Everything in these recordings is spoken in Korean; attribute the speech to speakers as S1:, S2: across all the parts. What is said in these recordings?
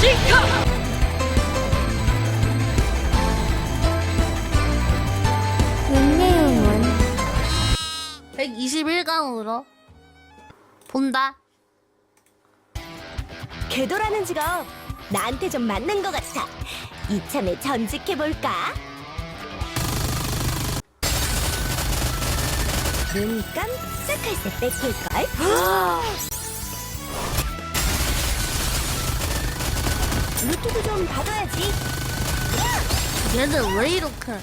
S1: 시켜! 121강으로 본다.
S2: 궤도라는 직업 나한테 좀 맞는 것 같아. 이참에 전직해 볼까? 눈 깜짝할 새 뺏길 걸. 루트도 좀 받아야지.
S1: 얘는 왜 이렇게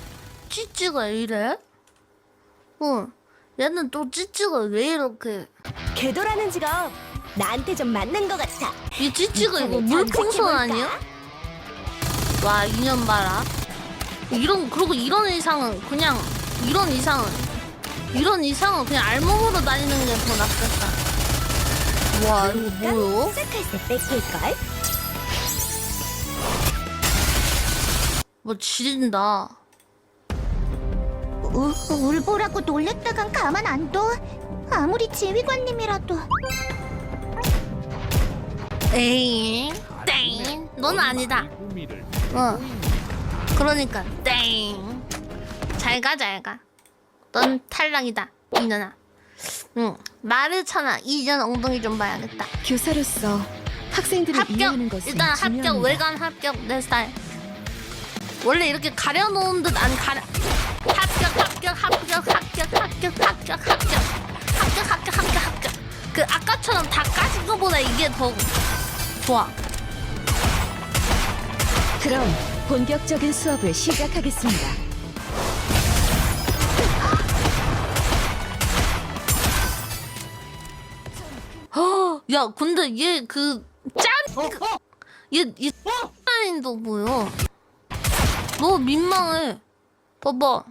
S1: 찌찌가 이래? 어, 얘는 또 찌찌가 왜 이렇게?
S2: 궤도라는 직업 나한테 좀 맞는 것 같아.
S1: 이 찌찌가 이거 물풍선? 아니야? 와, 인연 봐라. 이런 그리고 이런 이상은 그냥 이런 이상은 이런 이상은 그냥 알몸으로 다니는 게 더 낫겠다. 와, 이거 뭐요?
S2: 뺏길 걸.
S1: 뭐 지린다.
S3: 우, 울보라고 놀랬다간 가만 안 둬. 아무리 지휘관님이라도.
S1: 에잉, 땡. 넌 아니다. 어. 그러니까 땡. 잘 가, 잘 가. 넌 탈락이다, 이년아. 응. 쳐놔. 이년 엉덩이 좀 봐야겠다.
S4: 교사로서 학생들을
S1: 합격.
S4: 이해하는 것은
S1: 일단 합격.
S4: 중요합니다.
S1: 외관 합격. 내 스타일. 원래 이렇게 가려놓은 듯 안 가려. 합격, 합격, 합격, 합격, 합격, 합격, 합격, 합격, 합격, 합격, 합격. 그 아까처럼 다 까진 거보다 이게 더 좋아.
S4: 그럼 본격적인 수업을 시작하겠습니다.
S1: 야, 근데 얘 그 짠, 얘얘 짠인도 보여. 너 민망해. 봐봐.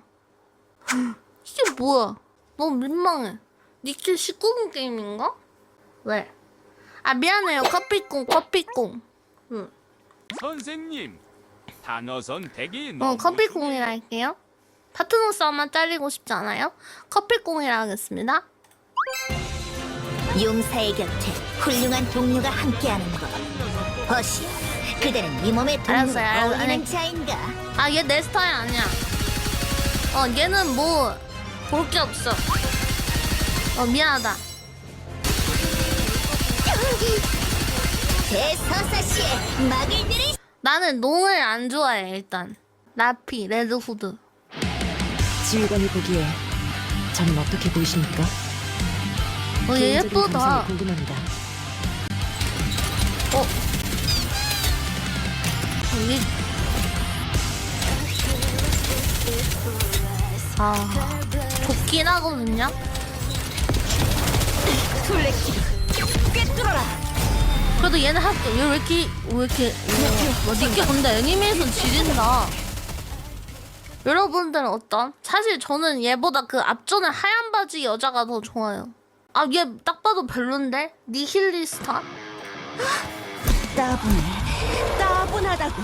S1: 이게 뭐야? 너 민망해. 니킬 19금 게임인가? 왜? 아 미안해요. 커피콩, 커피콩. 응.
S5: 선생님 단어 선택이
S1: 어,
S5: 너무
S1: 커피콩이라 할게요. 파트너 싸움만 잘리고 싶지 않아요? 커피콩이라 하겠습니다.
S3: 용사의 곁에 훌륭한 동료가 함께하는 것. 버시, 그대는 네 몸의
S1: 알았어요,
S3: 동료가
S1: 알았어요.
S3: 어울리는
S1: 아니.
S3: 자인가?
S1: 아, 얘 내 스타일 아니야. 어, 얘는 뭐, 볼 게 없어. 어, 미안하다.
S3: 막을
S1: 나는 농을 안 좋아해, 일단. 라피, 레드후드.
S4: 지휘관이 보기에 저는 어떻게 보이십니까?
S1: 어, 얘
S4: 개인적인
S1: 예쁘다.
S4: 감상이 궁금합니다.
S1: 어. 여 아, 좋긴 하거든요?
S2: 꿰뚫어라.
S1: 그래도 얘는 할게. 얘왜 이렇게, 왜 이렇게, 와, 니께 근데 애니메이션 지린다. 여러분들은 어떤? 사실 저는 얘보다 그 앞전에 하얀 바지 여자가 더 좋아요. 아, 얘 딱 봐도 별론데? 니힐리스타?
S2: 따분해. 따분하다고.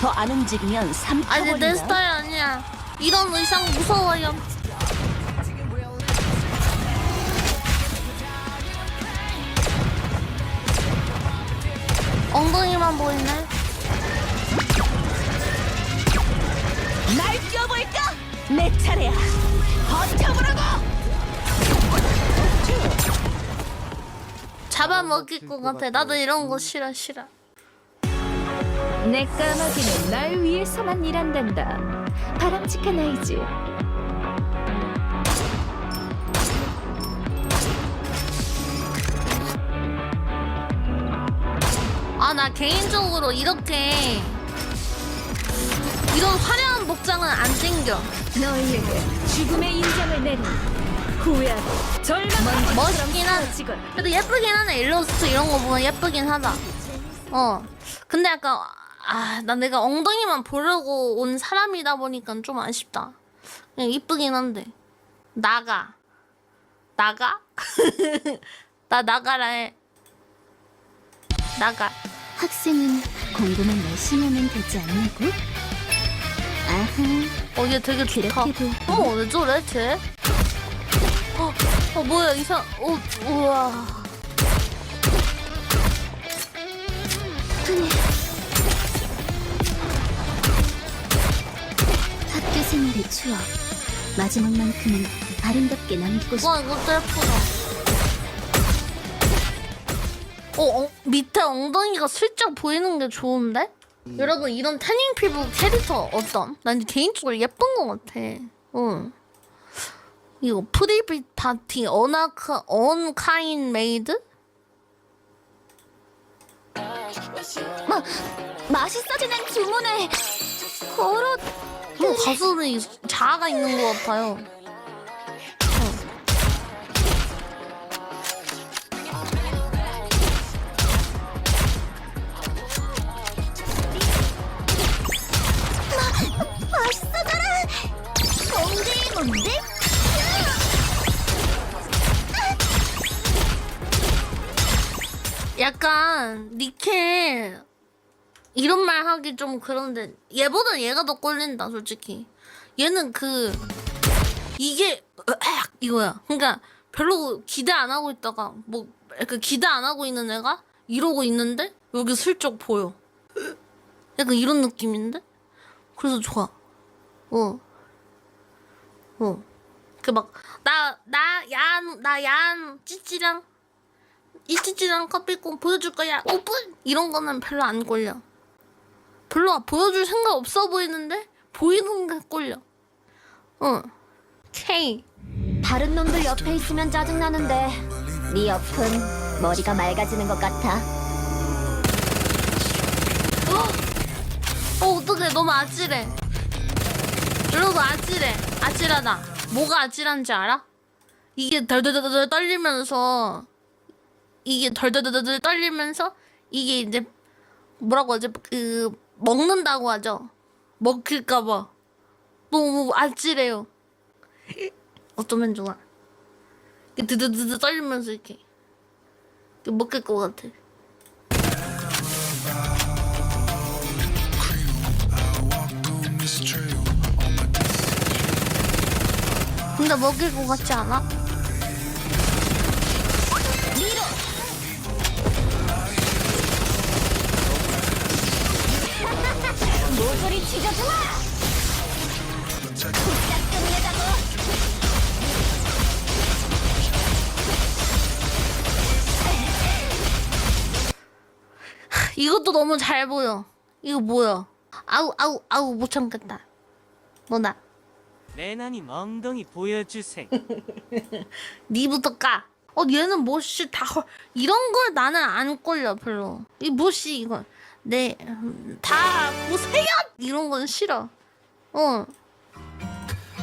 S2: 더 안 움직이면
S1: 아니,
S2: 삼켜버린다.
S1: 내 스타일 아니야. 이런 의상 무서워요. 엉덩이만 보이네.
S2: 날 뛰어볼까? 내 차례야. 버텨보라고.
S1: 잡아먹힐 것 같아. 나도 이런 거 싫어, 싫어.
S4: 내 까마귀는 날 위해서만 일한단다. 바람직한 아이지.
S1: 아, 나 개인적으로 이렇게 이런 화려한 복장은 안 땡겨.
S4: 너희에게 죽음의 인정을 내리 후회하고 절망
S1: 멋있긴 한. 그래도 예쁘긴 하네. 일러스트 이런 거 보면 예쁘긴 하다. 어. 근데 약간 아, 나 내가 엉덩이만 보려고 온 사람이다 보니까 좀 아쉽다. 그냥 이쁘긴 한데. 나가. 나가? 나 나가라 해. 나가.
S3: 학생은 공부만 열심히 하면 되지 않냐고? 아하,
S1: 어, 얘 되게 좋다.
S3: 그렇게도
S1: 어머, 왜 저래, 쟤? 어, 어 뭐야, 이상, 어, 우와.
S3: 그래. 생활의 추억. 마지막만큼은 아름답게 남고 싶어.
S1: 와 이것도 예쁘다. 어, 어 밑에 엉덩이가 슬쩍 보이는 게 좋은데? 여러분 이런 태닝 피부 캐릭터 어떤? 난 개인적으로 예쁜 것 같아. 응. 이거 프리빗 파티 어나카 언카인 메이드?
S2: 마, 맛있어지는 주문을 걸어
S1: 뭐 가슴에 자아가 있는 것 같아요.
S2: 맛있어져라. 뭔데 뭔데?
S1: 약간 니켈 이런 말 하기 좀 그런데 얘보다 얘가 더 꼴린다 솔직히. 얘는 그 이게 으악 이거야. 그러니까 별로 기대 안 하고 있다가 뭐 약간 기대 안 하고 있는 애가 이러고 있는데 여기 슬쩍 보여. 약간 이런 느낌인데? 그래서 좋아. 어. 어어그 막 나나얀나얀 찌찌랑 커피콩 보여줄 거야. 오픈! 이런 거는 별로 안 꼴려 별로 보여줄 생각 없어 보이는데 보이는 게 꼴려 어. K
S2: 다른 놈들 옆에 있으면 짜증나는데 네 옆은 머리가 맑아지는 것 같아.
S1: 어 어떡해. 너무 아찔해. 여러분 아찔해. 아찔하다. 뭐가 아찔한지 알아? 이게 덜덜덜덜 떨리면서 이게 덜덜덜덜 떨리면서 이게 이제 뭐라고 하지? 그 먹는다고 하죠. 먹힐까봐. 너무 아찔해요. 어쩌면 좋아. 드드드드 떨리면서 이렇게 먹힐 것 같아. 근데 먹일 것 같지 않아?
S2: 모서리 찢어주마. 굿딱 끝내자고.
S1: 이것도 너무 잘 보여. 이거 뭐야? 아우 아우 아우 못 참겠다. 뭐나?
S6: 레나님 엉덩이 보여주세요.
S1: 니부터 까. 어 얘는 뭐씨 다 헐- 이런 걸 나는 안 꼴려 별로. 이 뭐씨 이거 네다 보세요 이런 건 싫어. 어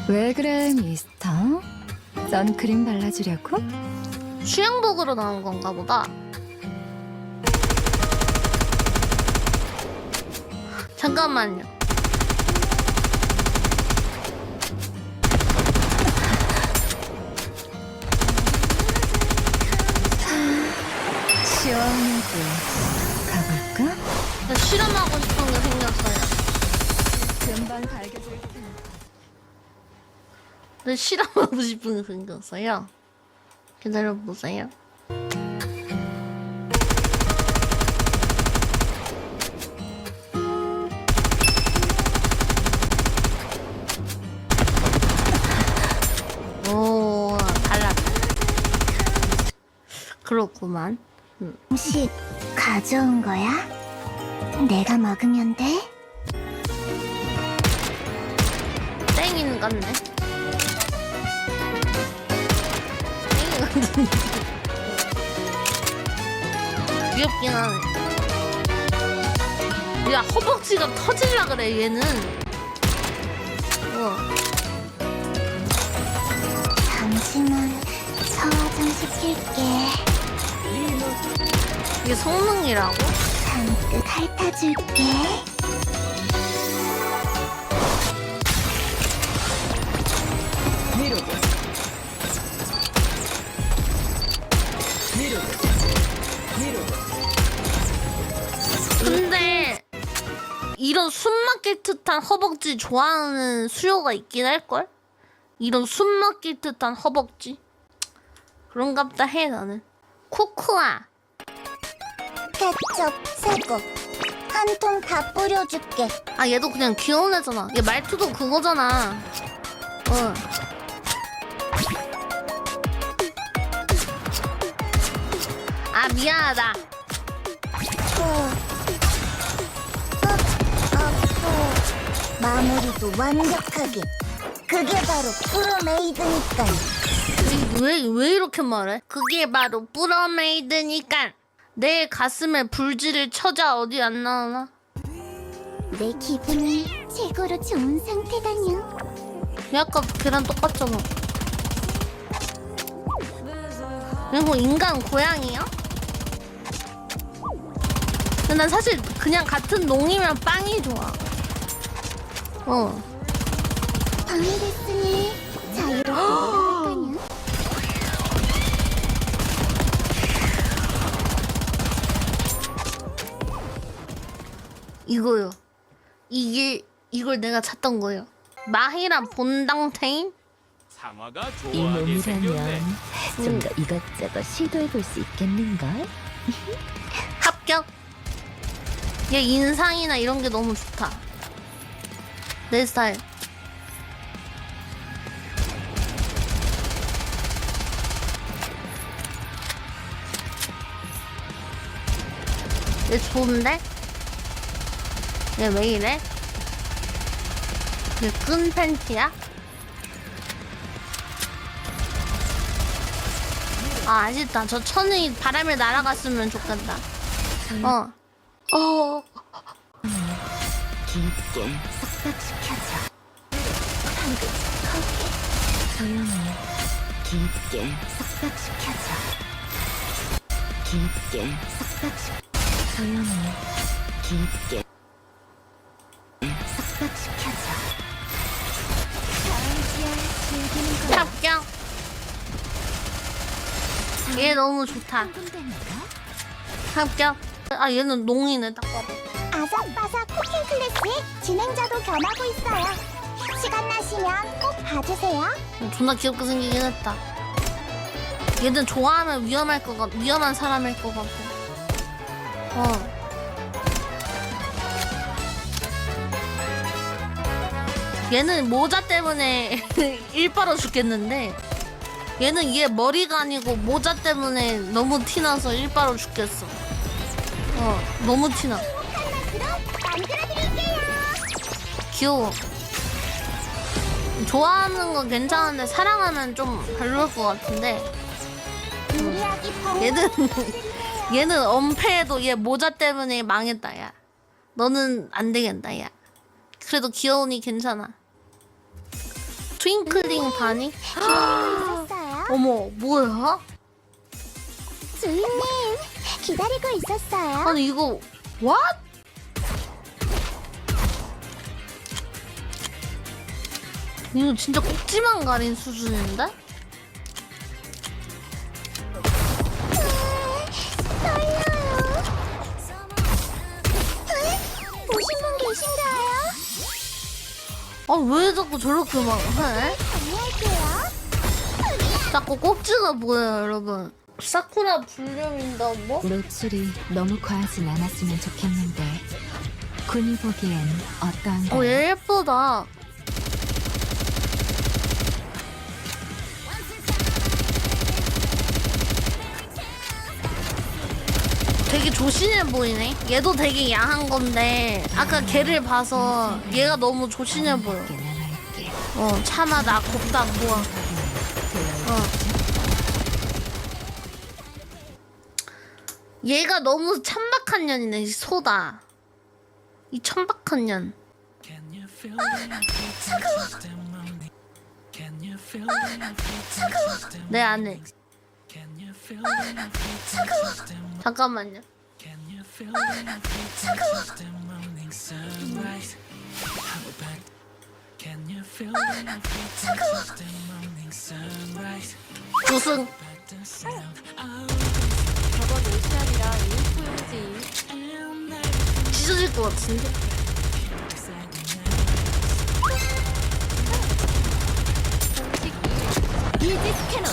S4: 왜 그래 미스터? 선크림 발라주려고?
S1: 수영복으로 나온 건가 보다. 잠깐만요. 실험하고 싶은 게 생겼어요.
S4: 금방 밝아질 테니
S1: 나 실험하고 싶은 게 생겼어요. 기다려보세요. 오, 달라. 그렇구만.
S3: 음식 가져온 거야? 내가 먹으면 돼?
S1: 땡인 같네. 땡인 같은데. 귀엽긴 하네. 야, 허벅지가 터질라 그래, 얘는. 우와.
S3: 잠시만 소화 좀 시킬게.
S1: 이게 성능이라고?
S3: 잔뜩 핥아줄게.
S1: 근데 이런 숨 막힐 듯한 허벅지 좋아하는 수요가 있긴 할걸? 이런 숨 막힐 듯한 허벅지? 그런갑다 해 나는 코코아
S3: 케첩 세고 한 통 다 뿌려줄게.
S1: 아 얘도 그냥 귀여운 애잖아. 얘 말투도 그거잖아. 어. 아 미안하다.
S3: 초. 끝. 아프. 마무리도 완벽하게. 그게 바로 프로메이드니까.
S1: 왜, 왜 이렇게 말해? 그게 바로 뿌러메이드니까 내 가슴에 불지를 쳐자 어디 안 나오나?
S3: 내 기분은 최고로 좋은 상태다냥.
S1: 얘 아까 걔랑 똑같잖아 그리고 인간 고양이야? 근데 난 사실 그냥 같은 농이면 빵이 좋아 어
S3: 밤이 됐으니 자유롭게
S1: 이거요 이게 이걸 내가 찾던 거예요 마히랑 본당테인?
S5: 상화가
S2: 이
S5: 좋아하게.
S2: 몸이라면 좀더 이것저것 시도해 볼 수 있겠는걸?
S1: 합격. 얘 인상이나 이런 게 너무 좋다. 내 스타일. 얘 좋은데? 얘 왜 이래? 얘끈 팬티야? 아 아쉽다. 저 천이 바람에 날아갔으면 좋겠다. 어. 어.
S2: 깊게 싹싹시켜줘. 한긋하게 조용히 깊게 싹싹시켜줘. 깊게 싹싹시 조용히 깊게
S1: 너무 좋다. 합격. 아 얘는 농이네 딱 봐도.
S3: 아삭바삭 쿠킹 클래스의 진행자도 겸하고 있어요. 시간 나시면 꼭 봐주세요.
S1: 어, 존나 귀엽게 생기긴 했다. 얘는 좋아하면 위험할 것 같, 위험한 사람일 것 같고. 어. 얘는 모자 때문에 일바로 죽겠는데 얘는 얘 머리가 아니고 모자 때문에 너무 티나서 일바로 죽겠어. 어, 너무 티나. 귀여워. 좋아하는 건 괜찮은데 사랑하면 좀 별로일 것 같은데
S3: 펑.
S1: 얘는 얘는 엄폐해도 얘 모자 때문에 망했다 야. 너는 안 되겠다 야. 그래도 귀여우니 괜찮아. 트윙클링 바니? 어머 뭐야?
S3: 주인님 기다리고 있었어요.
S1: 아니 이거 what? 이거 진짜 꼭지만 가린 수준인데?
S3: 떨려요. 오신 분 계신가요?
S1: 아 왜 자꾸 저렇게 막 해?
S3: 안녕할게요.
S1: 자꾸 꼭지가 보여요 여러분 사쿠라 불륜인다고?
S4: 노출이 너무 과하진 않았으면 좋겠는데 군이 보기엔 어떠한가요?
S1: 어, 얘 예쁘다. 되게 조신해 보이네. 얘도 되게 야한 건데 아까 걔를 봐서 얘가 너무 조신해 보여. 어 참하다 곱다 뭐야. 어. 얘가 너무 천박한 년이네 이 소다. 이 천박한 년. 내 안에. 잠깐만요. 우승.
S4: 저번 옷이랑이랑 인프용지
S1: 찢어질 것 같은데.
S2: 이지 스캐논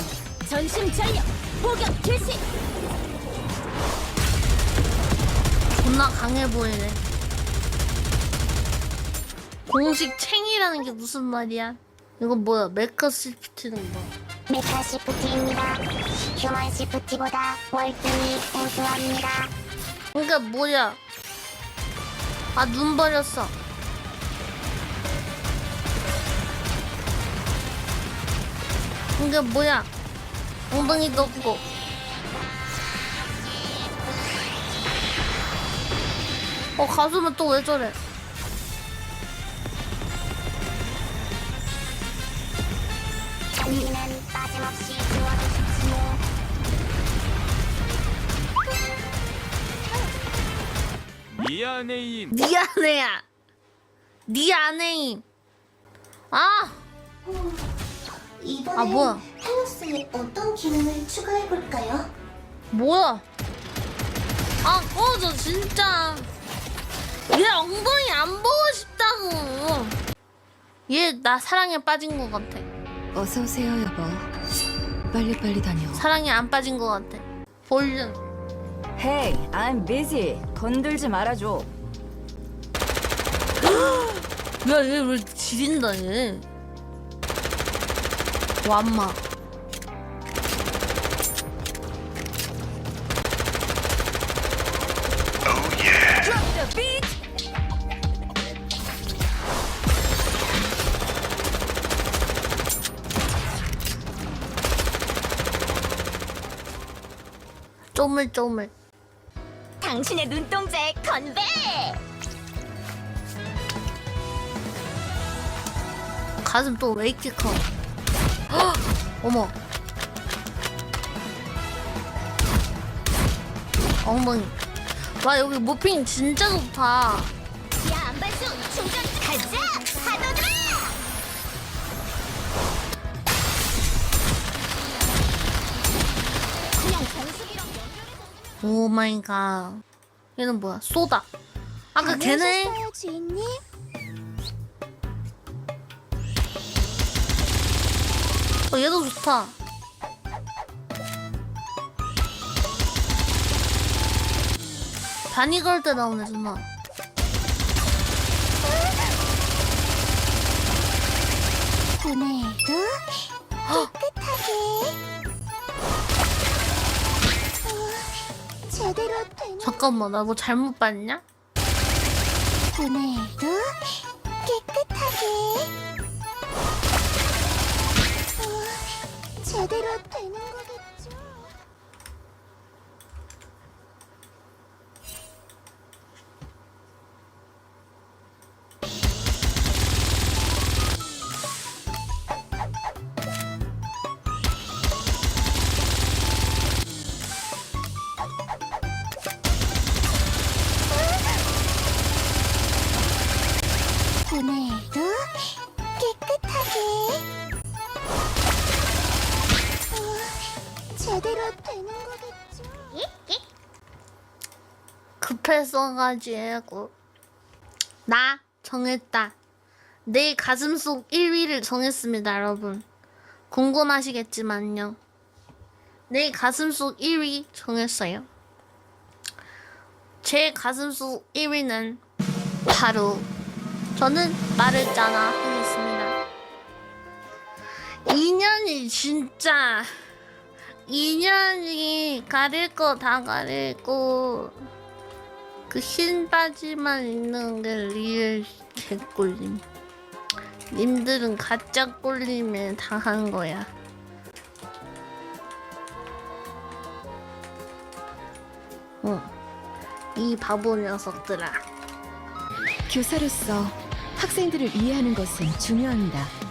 S2: 전심 전력 포격 개시.
S1: 존나 강해 보이네. 공식 챙이라는 게 무슨 말이야? 이거 뭐야? 메카 시프트는 뭐야?
S3: 메카 시프트입니다. 휴먼 시프트보다 월등히 우수합니다.
S1: 그러니까 뭐야? 아 눈 버렸어. 이게 뭐야? 엉덩이도 없고. 어 가슴은 또 왜 저래?
S3: 전 지워주십시오.
S5: 미안해인
S1: 네 아내야. 네 아내임. 아
S3: 이번엔
S1: 아, 뭐야?
S3: 헬로스에 어떤 기능을 추가해볼까요?
S1: 뭐야? 아 꺼져 진짜. 얘 엉덩이 안 보고 싶다고. 얘 나 사랑에 빠진 것 같아.
S4: 어서 오세요, 여보. 빨리빨리 다녀.
S1: 사랑에 안 빠진 것 같아. 볼륨.
S7: Hey, I'm busy. 건들지 말아줘.
S1: 야, 얘왜 지린다, 얘. 완마. 쪼물쪼물.
S2: 당신의 눈동자에 건배!
S1: 가슴 또 왜 이렇게 커? 헉! 어머. 엉덩이. 와 여기 모핑 진짜 좋다. 오 마이 갓. 얘는 뭐야? 쏘다. 아까 걔네
S3: 안녕하셨어요, 주인님.
S1: 어 얘도 좋다. 바니 걸때 나오네 정말.
S3: 오늘도 깨끗하게. 제대로 되는
S1: 잠깐만 나 뭐 잘못 봤냐?
S3: 오늘도 깨끗하게. 어, 제대로
S1: 급했어가지고 나 정했다. 내 가슴속 1위를 정했습니다, 여러분. 궁금하시겠지만요. 내 가슴속 1위 정했어요. 제 가슴속 1위는 바로 저는 말했잖아 하겠습니다. 인연이 진짜 인연이 가릴 거 다 가리고 그흰 바지만 입는 게 리얼 개꿀림. 님들은 가짜 꿀림에 당한 거야. 응. 이 바보 녀석들아.
S4: 교사로서 학생들을 이해하는 것은 중요합니다.